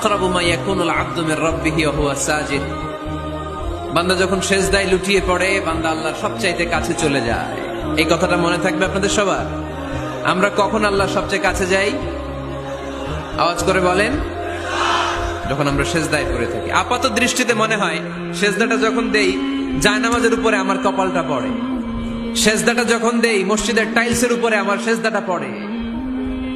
আকরাবু মা ইয়াকুনুল আবদু মির রাব্বিহি ওয়া হুয়া সাজিদ। বান্দা যখন সেজদায় লুটিয়ে পড়ে, বান্দা আল্লাহর সবচাইতে কাছে চলে যায়। এই কথাটা মনে থাকবে আপনাদের সবার? আমরা কখন আল্লাহর সবচেয়ে কাছে যাই? আওয়াজ করে বলেন, যখন আমরা সেজদায় পড়ে থাকি। আপাত দৃষ্টিতে মনে হয়, সেজদাটা যখন দেই, জায়নামাজের উপরে আমার কপালটা পড়ে। সেজদাটা যখন দেই, মসজিদের টাইলসের উপরে আমার সেজদাটা পড়ে।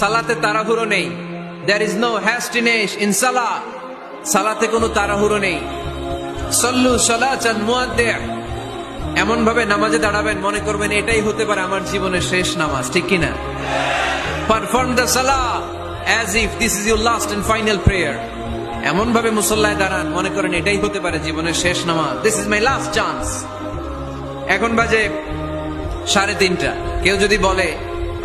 সালাতে তাড়াহুড়ো নেই। There is no hastiness in সালা সালাতে কোনো তাড়াহুড়ো নেই। সল্লু সলাচান মুয়াদ্দে এমন ভাবে নামাজে দাঁড়াবেন, মনে করবেন এটাই হতে পারে আমার জীবনের শেষ নামাজ, ঠিক কিনা? পারফর্ম দ্য সালা as if this is your last and final prayer এমন ভাবে মুসল্লায় দাঁড়ান, মনে করেন এটাই হতে পারে জীবনের শেষ নামাজ। This is my last chance এখন বাজে সাড়ে তিনটা। কেউ যদি বলে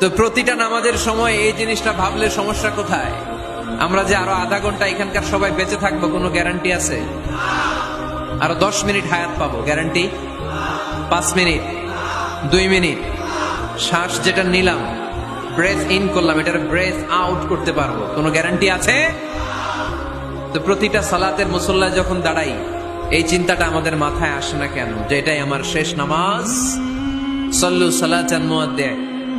তো প্রতিটা নামাজের সময় এই জিনিসটা ভাবলে সমস্যা কোথায়? আমরা যে আরও আধা ঘণ্টা এখানকার সবাই বেঁচে থাকব, কোনো গ্যারান্টি আছে? আরও দশ মিনিট হায়াত পাবো গ্যারান্টি পাঁচ মিনিট, দুই মিনিট। শ্বাস যেটা নিলাম ব্রেথ ইন করলাম, এটার ব্রেথ আউট করতে পারব, কোনো গ্যারান্টি আছে? তো প্রতিটা সালাতের মুসল্লা যখন দাঁড়াই, এই চিন্তাটা আমাদের মাথায় আসে না কেন? যে এটাই আমার শেষ নামাজ। সল্লু সালাচান মুয়াদ্দে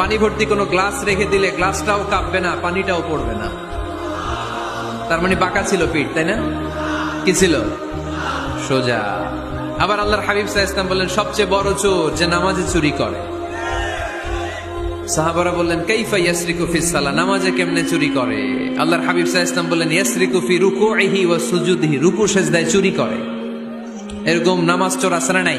পানি ভর্তি কোনো গ্লাস রেখে দিলে গ্লাসটাও কাঁপবে না, পানিটাও পড়বে না। তার মানে বাঁকা ছিল পিঠ, তাই না? কি ছিল? সোজা। আবার আল্লাহর হাবিব সাহা ইসলাম বললেন, সবচেয়ে বড় চোর যে নামাজে চুরি করে। সাহাবারা বললেন, কাইফা ইয়াসরিকু ফিস সালা নামাজে কেমনে চুরি করে? আল্লাহর হাবিব সাহা ইসলাম বললেন, ইয়াসরিকু ফি রুকুইহি ওয়া সুজুদিহি। রুকু সেজদায় চুরি করে। এরকম নামাজ চোর না নাই?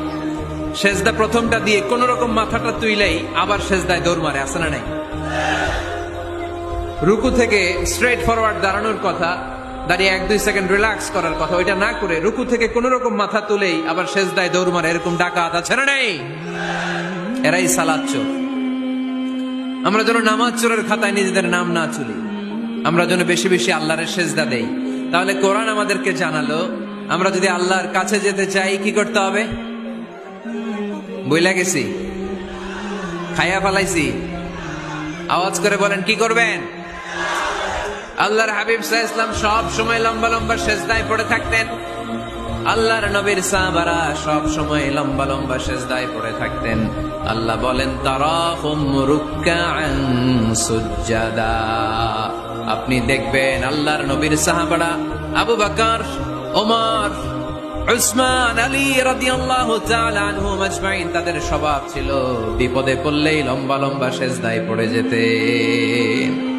সেজদা প্রথমটা দিয়ে কোন রকম মাথাটা তুইলেই আবার সেজদায় দৌড় মারে আসে না নাই? রুকু থেকে স্ট্রেট ফরওয়ার্ড দাঁড়ানোর কথা, দাঁড়িয়ে এক দুই সেকেন্ড রিল্যাক্স করার কথা, ওইটা না করে রুকু থেকে কোন রকম মাথা তুলেই আবার শেষ দায় দৌড় মারে, এরকম ডাকাত আছে না নেই? এরাই সালাদ চোর। আমরা যেন নামাজ চোরের খাতায় নিজেদের নাম না চুলি আমরা যেন বেশি বেশি আল্লাহরের সেজদা দেই। তাহলে কোরআন আমাদেরকে জানালো, আমরা যদি আল্লাহর কাছে যেতে চাই, কি করতে হবে? বইলা গেছি। খাইয়া ফালাইছি। আওয়াজ করে বলেন, কি করবেন? আল্লাহর হাবিব সাহা ইসলাম সব সময় লম্বা লম্বা সেজদায় পড়ে থাকতেন। আল্লাহর নবীর সাহাবারা সব সময় লম্বা লম্বা সেজদায় পড়ে থাকতেন। আল্লাহ বলেন, তারাহুম আপনি দেখবেন আল্লাহর নবীর সাহাবারা, আবু বকর, ওমর উসমান আলী রাদিয়াল্লাহু তাআলা আনহুম আজমাইন তাদের স্বভাব ছিল, বিপদে পড়লেই লম্বা লম্বা সেজদায় পড়ে যেতেন।